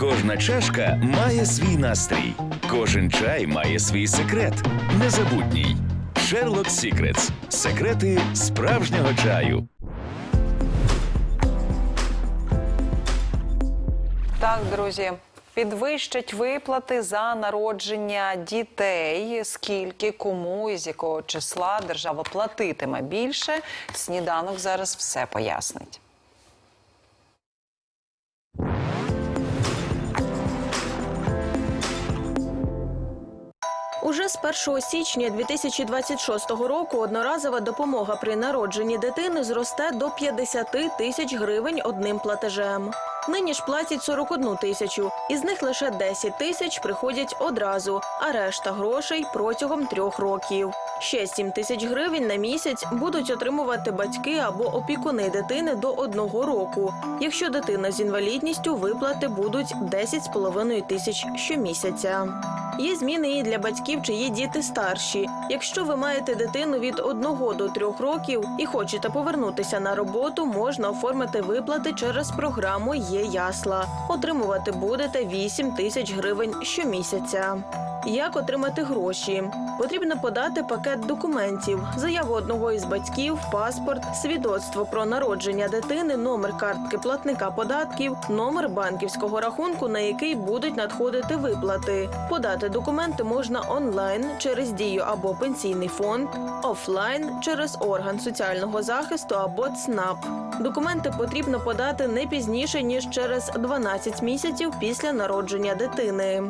Кожна чашка має свій настрій, кожен чай має свій секрет. Незабутній. Sherlock Secrets. Секрети справжнього чаю. Так, друзі, підвищать виплати за народження дітей. Скільки, кому і з якого числа держава платитиме більше. Сніданок зараз все пояснить. З 1 січня 2026 року одноразова допомога при народженні дитини зросте до 50 тисяч гривень одним платежем. Нині ж платять 41 тисячу, із них лише 10 тисяч приходять одразу, а решта грошей протягом трьох років. Ще 7 тисяч гривень на місяць будуть отримувати батьки або опікуни дитини до одного року. Якщо дитина з інвалідністю, виплати будуть 10,5 тисяч щомісяця. Є зміни і для батьків, чиї діти старші. Якщо ви маєте дитину від 1 до 3 років і хочете повернутися на роботу, можна оформити виплати через програму Є ясла. Отримувати будете 8 тисяч гривень щомісяця. Як отримати гроші? Потрібно подати пакет документів, заяву одного із батьків, паспорт, свідоцтво про народження дитини, номер картки платника податків, номер банківського рахунку, на який будуть надходити виплати. Подати документи можна онлайн через дію або пенсійний фонд, офлайн через орган соціального захисту або ЦНАП. Документи потрібно подати не пізніше ніж через 12 місяців після народження дитини.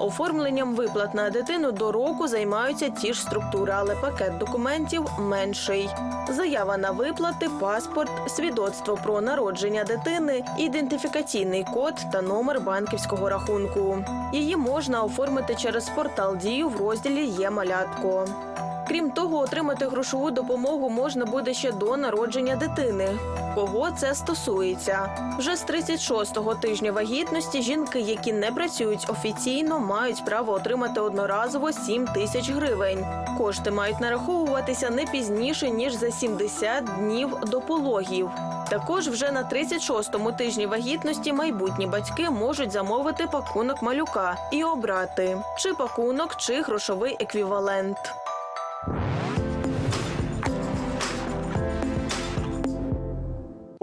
Оформленням виплат на дитину до року займаються ті ж структури, але пакет документів менший. Заява на виплати, паспорт, свідоцтво про народження дитини, ідентифікаційний код та номер банківського рахунку. Її можна оформити через портал дію в розділі Є малятко. Крім того, отримати грошову допомогу можна буде ще до народження дитини. Кого це стосується? Вже з 36-го тижня вагітності жінки, які не працюють офіційно, мають право отримати одноразово 7 тисяч гривень. Кошти мають нараховуватися не пізніше ніж за 70 днів до пологів. Також вже на 36-му тижні вагітності майбутні батьки можуть замовити пакунок малюка і обрати чи пакунок, чи грошовий еквівалент.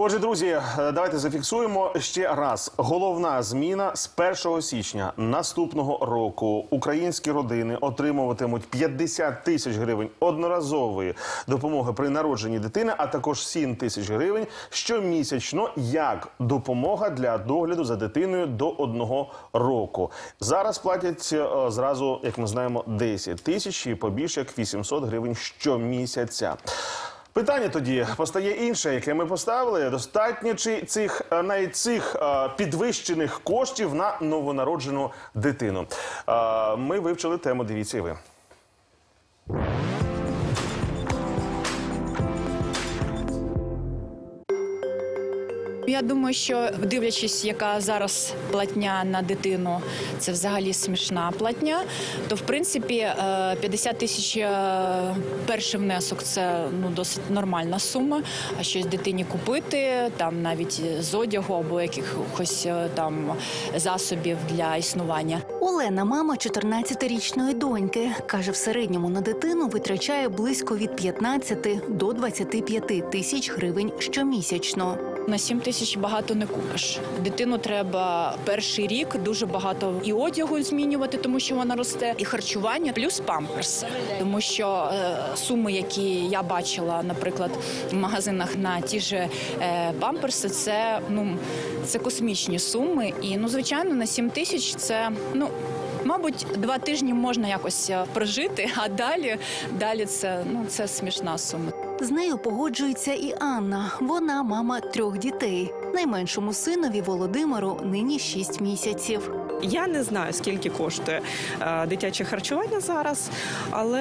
Отже, друзі, е, давайте зафіксуємо ще раз. Головна зміна з 1 січня наступного року українські родини отримуватимуть 50 тисяч гривень одноразової допомоги при народженні дитини, а також 7 тисяч гривень щомісячно як допомога для догляду за дитиною до одного року. Зараз платять е, зразу, як ми знаємо, 10 тисяч і побільше як 800 гривень щомісяця. Питання тоді постає інше, яке ми поставили. Достатньо чи цих е, навіть цих е, підвищених коштів на новонароджену дитину? Е, Ми вивчили тему. Дивіться і ви. Я думаю, що дивлячись, яка зараз платня на дитину, це взагалі смішна платня. То в принципі е, 50 тисяч е, перший внесок це ну досить нормальна сума. А щось дитині купити, там навіть з одягу або якихось е, там засобів для існування. Олена, мама 14-річної доньки, каже, в середньому на дитину витрачає близько від 15 до 25 тисяч гривень щомісячно. На 7 тисяч багато не купиш. Дитину треба перший рік дуже багато і одягу змінювати, тому що вона росте, і харчування, плюс памперс. Тому що е, суми, які я бачила, наприклад, в магазинах на ті ж е, памперси, це ну це космічні суми. І ну, звичайно, на 7 тисяч це ну. Мабуть, два тижні можна якось е, прожити, а далі, далі це ну це смішна сума. З нею погоджується і Анна. Вона мама трьох дітей. Найменшому синові Володимиру нині 6 місяців. Я не знаю, скільки коштує е, дитяче харчування зараз, але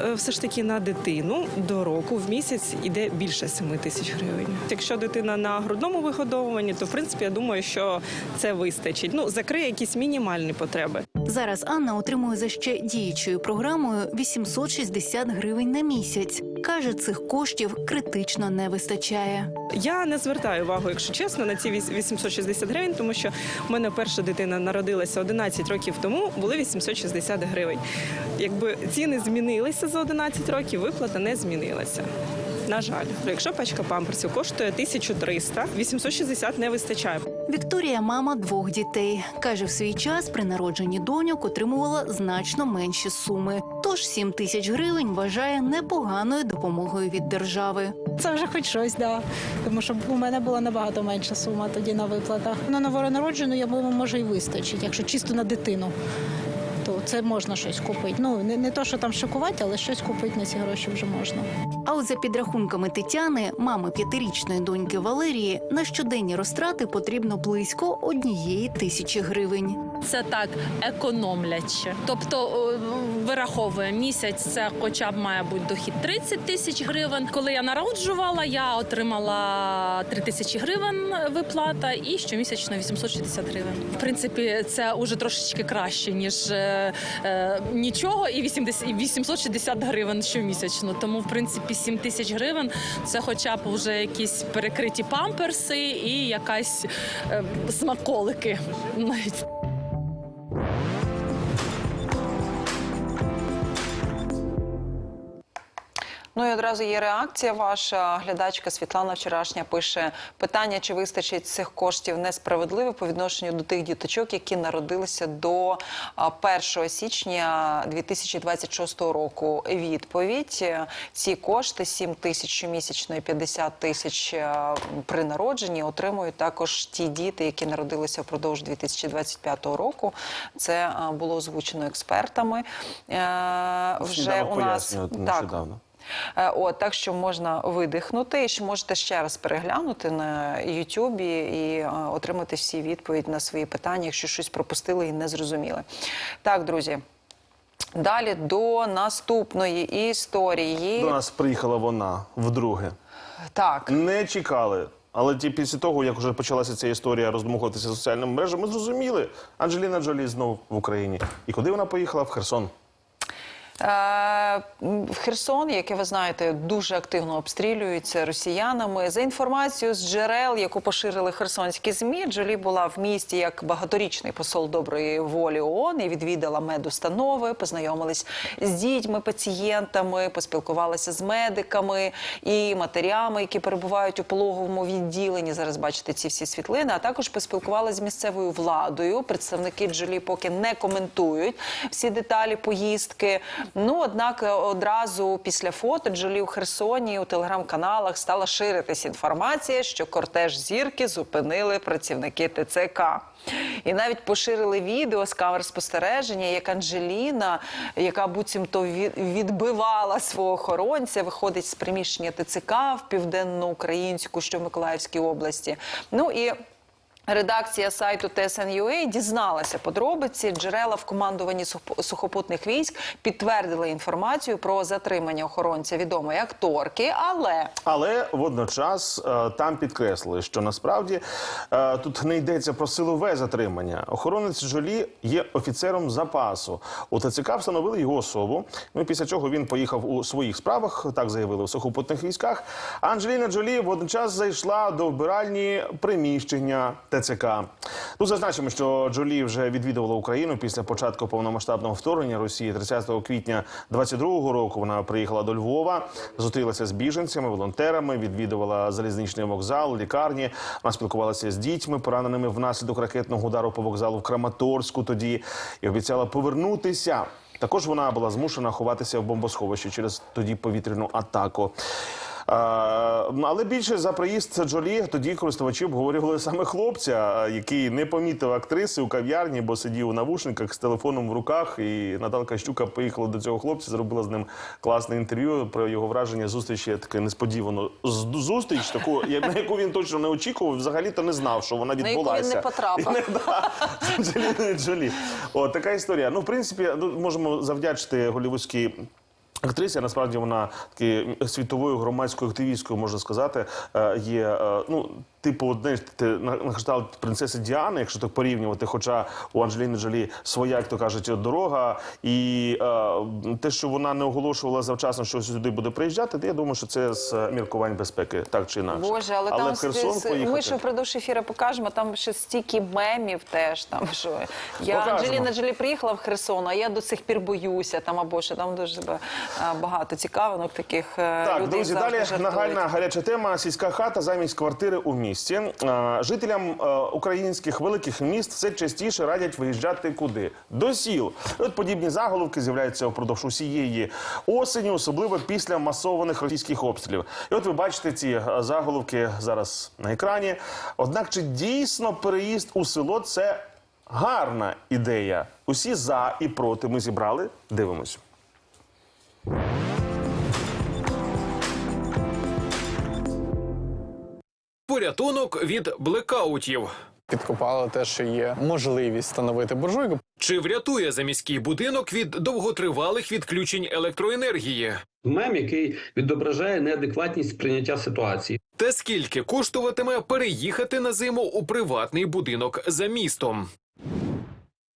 е, все ж таки на дитину до року в місяць іде більше 7 тисяч гривень. Якщо дитина на грудному вигодовуванні, то в принципі я думаю, що це вистачить. Ну закриє якісь мінімальні потреби. Зараз Анна отримує за ще діючою програмою 860 гривень на місяць. Каже, цих коштів критично не вистачає. Я не звертаю увагу, якщо чесно, на ці віс- 860 гривень, тому що в мене перша дитина народилася 11 років тому, були 860 гривень. Якби ціни змінилися за 11 років, виплата не змінилася. На жаль, якщо пачка памперсів коштує 1300, 860 не вистачає. Вікторія мама двох дітей. Каже, в свій час при народженні доньок отримувала значно менші суми. Тож 7 тисяч гривень вважає непоганою допомогою від держави. Це вже хоч щось, да. Тому що у мене була набагато менша сума тоді на виплатах. На новонароджену, я думаю, може і вистачить, якщо чисто на дитину. Це можна щось купити. Ну не, не то, що там шокувати, але щось купити на ці гроші вже можна. А от за підрахунками Тетяни, мами п'ятирічної доньки Валерії, на щоденні розтрати потрібно близько однієї тисячі гривень. Це так економляче. Тобто вираховує місяць, це хоча б має бути дохід 30 тисяч гривень. Коли я народжувала, я отримала 3 тисячі гривень виплата і щомісячно 860 гривень. В принципі, це уже трошечки краще ніж е, е, нічого, і 80, і 860 гривень щомісячно. Тому, в принципі, 7 тисяч гривень це хоча б вже якісь перекриті памперси і якась е, смаколики. Навіть Ну і одразу є реакція ваша. Глядачка Світлана вчорашня пише питання, чи вистачить цих коштів несправедливо по відношенню до тих діточок, які народилися до а, 1 січня 2026 року. Відповідь е, ці кошти 7 тисяч щомісячно і 50 тисяч е, при народженні отримують також ті діти, які народилися впродовж 2025 року. Це було озвучено експертами. Е, Вже у нас так. Е, От так, що можна видихнути, і можете ще раз переглянути на Ютубі і е, отримати всі відповіді на свої питання, якщо щось пропустили і не зрозуміли. Так, друзі. Далі до наступної історії. До нас приїхала вона вдруге. Так, Не чекали. Але ті після того, як вже почалася ця історія роздмухуватися соціальними мережами, ми зрозуміли. Анджеліна Джолі знову в Україні. І куди вона поїхала? В Херсон. Е, Херсон, яке ви знаєте, дуже активно обстрілюється росіянами. За інформацією з джерел, яку поширили херсонські змі, Джолі була в місті як багаторічний посол доброї волі ООН і відвідала медустанови, познайомились з дітьми, пацієнтами, поспілкувалася з медиками і матерями, які перебувають у пологовому відділенні. Зараз бачите ці всі світлини. А також поспілкувалася з місцевою владою. Представники Джолі поки не коментують всі деталі поїздки. Ну однак е, одразу після фото Джолі у Херсоні у телеграм-каналах стала ширитись інформація, що кортеж зірки зупинили працівники ТЦК. І навіть поширили відео з камер спостереження, як Анджеліна, яка буцімто відбивала свого охоронця, виходить з приміщення ТЦК в південноукраїнську, що в Миколаївській області. Ну і Редакція сайту TSN.ua дізналася подробиці. Джерела в командуванні сух- сухопутних військ підтвердили інформацію про затримання охоронця відомої акторки, але Але водночас е, там підкреслили, що насправді е, тут не йдеться про силове затримання. Охоронець Жолі є офіцером запасу. У ТЦК встановили його особу. Ну після чого він поїхав у своїх справах, так заявили у сухопутних військах. Анджеліна Джолі водночас зайшла до вбиральні приміщення ТЦК. Тут зазначимо, що Джолі вже відвідувала Україну після початку повномасштабного вторгнення Росії 30 квітня 22 року. Вона приїхала до Львова, зустрілася з біженцями, волонтерами, відвідувала залізничний вокзал, лікарні. Вона спілкувалася з дітьми, пораненими внаслідок ракетного удару по вокзалу в Краматорську. Тоді і обіцяла повернутися. Також вона була змушена ховатися в бомбосховищі через тоді повітряну атаку. Але більше за приїзд Джолі тоді користувачі обговорювали саме хлопця, який не помітив актриси у кав'ярні, бо сидів у навушниках з телефоном в руках. І Наталка Щука поїхала до цього хлопця, зробила з ним класне інтерв'ю про його враження зустрічі. Таке несподівано зустріч, таку на яку він точно не очікував. Взагалі то не знав, що вона на яку відбулася. він не потрапив. Джолі. От така історія. Ну, в принципі, ну, можемо завдячити голівудській. Актрисі, насправді вона таки світовою громадською активісткою, можна сказати, е, є е, ну, типу, знаєш, ти на, на кшталт принцеси Діани, якщо так порівнювати. Хоча у Анджеліни Джолі своя, як то кажуть, дорога, і е, те, що вона не оголошувала завчасно, що сюди буде приїжджати, я думаю, що це з е, міркувань безпеки, так чи інакше. Боже, але, там в Херсон с- поїхати. ми ще впродовж ефіру покажемо. Там ще стільки мемів теж там що я Покажемо. Анджеліна Джолі приїхала в Херсон, а я до сих пір боюся. Там або що там дуже багато цікавинок таких е, Так, люди друзі, далі жартують. нагальна гаряча тема сільська хата замість квартири у місті. Е, Жителям е, українських великих міст все частіше радять виїжджати куди? До сіл. От подібні заголовки з'являються впродовж усієї осені, особливо після масованих російських обстрілів. І от ви бачите ці е, заголовки зараз на екрані. Однак, чи дійсно переїзд у село це гарна ідея? Усі за і проти ми зібрали. Дивимось. Порятунок від блекаутів. Підкопало те, що є можливість встановити буржуйку. Чи врятує заміський будинок від довготривалих відключень електроенергії? мем, який відображає неадекватність прийняття ситуації. Та скільки коштуватиме переїхати на зиму у приватний будинок за містом?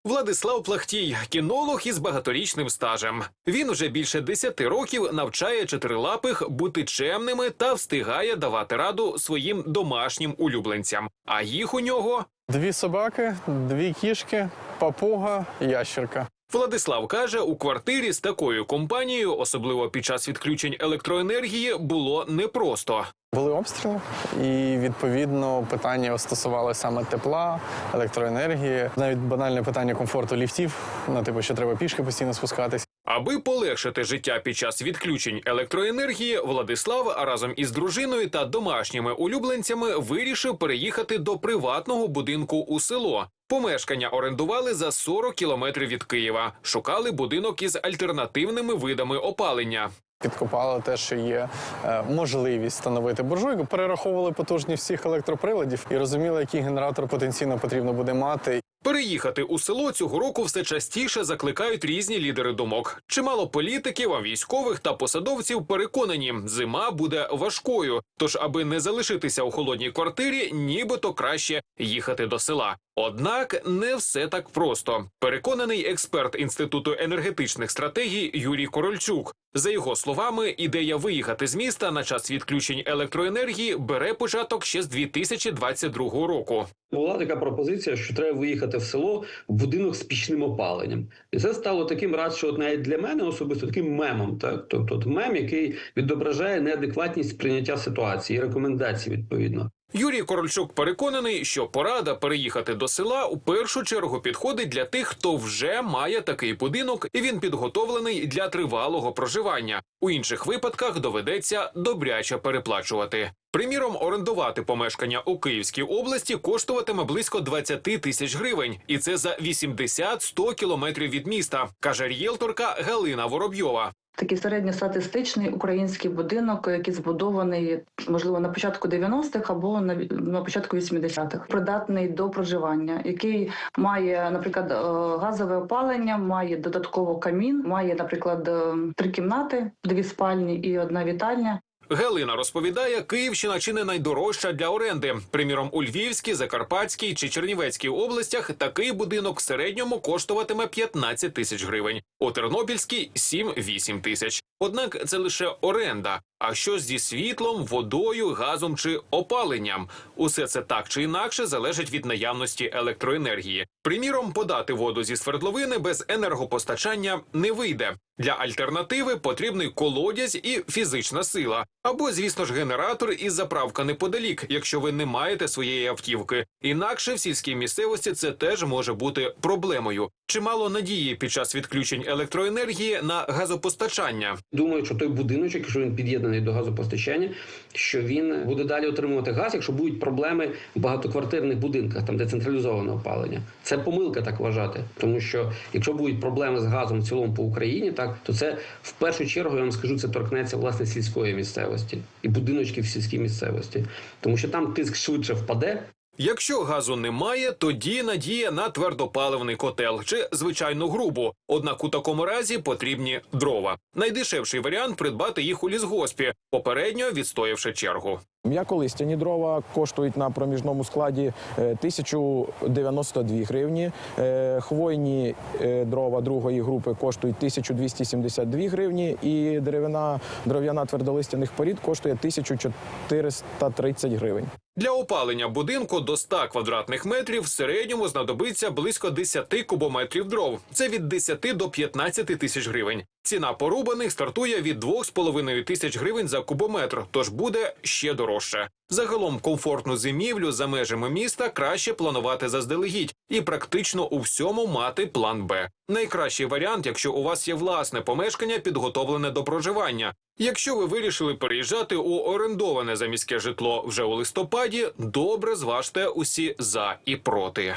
Владислав Плахтій, кінолог із багаторічним стажем. Він вже більше десяти років навчає чотирилапих бути чемними та встигає давати раду своїм домашнім улюбленцям. А їх у нього Дві собаки, дві кішки, папуга, ящерка. Владислав каже, у квартирі з такою компанією, особливо під час відключень електроенергії, було непросто. Були обстріли, і відповідно питання стосувалося саме тепла, електроенергії, навіть банальне питання комфорту ліфтів. Ну, типу, що треба пішки постійно спускатись. Аби полегшити життя під час відключень електроенергії, Владислав разом із дружиною та домашніми улюбленцями вирішив переїхати до приватного будинку у село. Помешкання орендували за 40 кілометрів від Києва. Шукали будинок із альтернативними видами опалення. Підкопали те, що є е, можливість встановити буржуйку, перераховували потужність всіх електроприладів і розуміли, який генератор потенційно потрібно буде мати. Переїхати у село цього року все частіше закликають різні лідери думок. Чимало політиків, а військових та посадовців переконані, зима буде важкою. Тож, аби не залишитися у холодній квартирі, нібито краще їхати до села. Однак не все так просто. Переконаний експерт інституту енергетичних стратегій Юрій Корольчук. За його словами, ідея виїхати з міста на час відключень електроенергії бере початок ще з 2022 року. Була така пропозиція, що треба виїхати в село в будинок з пічним опаленням, і це стало таким що от навіть для мене особисто таким мемом. Так, тобто мем, який відображає неадекватність сприйняття ситуації, і рекомендацій відповідно. Юрій Корольчук переконаний, що порада переїхати до села у першу чергу підходить для тих, хто вже має такий будинок, і він підготовлений для тривалого проживання. У інших випадках доведеться добряче переплачувати. Приміром, орендувати помешкання у Київській області коштуватиме близько 20 тисяч гривень, і це за 80-100 кілометрів від міста, каже рієлторка Галина Воробйова. Такий середньостатистичний український будинок, який збудований можливо на початку 90-х або на, на початку 80-х. придатний до проживання, який має, наприклад, е, газове опалення, має додатково камін, має, наприклад, е, три кімнати, дві спальні і одна вітальня. Галина розповідає, Київщина чи не найдорожча для оренди. Приміром, у Львівській, Закарпатській чи Чернівецькій областях такий будинок в середньому коштуватиме 15 тисяч гривень. У Тернопільській 7-8 тисяч. Однак це лише оренда. А що зі світлом, водою, газом чи опаленням? Усе це так чи інакше залежить від наявності електроенергії. Приміром, подати воду зі свердловини без енергопостачання не вийде. Для альтернативи потрібний колодязь і фізична сила, або, звісно ж, генератор і заправка неподалік, якщо ви не маєте своєї автівки. Інакше в сільській місцевості це теж може бути проблемою. Чимало надії під час відключень електроенергії на газопостачання. Думаю, що той будиночок, якщо він під'єднаний до газопостачання, що він буде далі отримувати газ, якщо будуть проблеми в багатоквартирних будинках, там де централізоване опалення. Це помилка так вважати, тому що якщо будуть проблеми з газом в цілому по Україні, так то це в першу чергу я вам скажу, це торкнеться власне сільської місцевості і будиночків в сільській місцевості, тому що там тиск швидше впаде. Якщо газу немає, тоді надія на твердопаливний котел чи звичайну грубу. Однак у такому разі потрібні дрова. Найдешевший варіант придбати їх у лісгоспі, попередньо відстоявши чергу. М'яколистяні дрова коштують на проміжному складі е, 1092 гривні. Е, Хвойні е, дрова другої групи коштують 1272 гривні. І деревина, дерев'яна твердолистяних порід коштує 1430 гривень. Для опалення будинку до 100 квадратних метрів в середньому знадобиться близько 10 кубометрів дров. Це від 10 до 15 тисяч гривень. Ціна порубаних стартує від 2,5 тисяч гривень за кубометр, тож буде ще дорожче. Загалом комфортну зимівлю за межами міста краще планувати заздалегідь і практично у всьому мати план Б. Найкращий варіант, якщо у вас є власне помешкання, підготовлене до проживання. Якщо ви вирішили переїжджати у орендоване заміське житло вже у листопаді, добре зважте усі за і проти.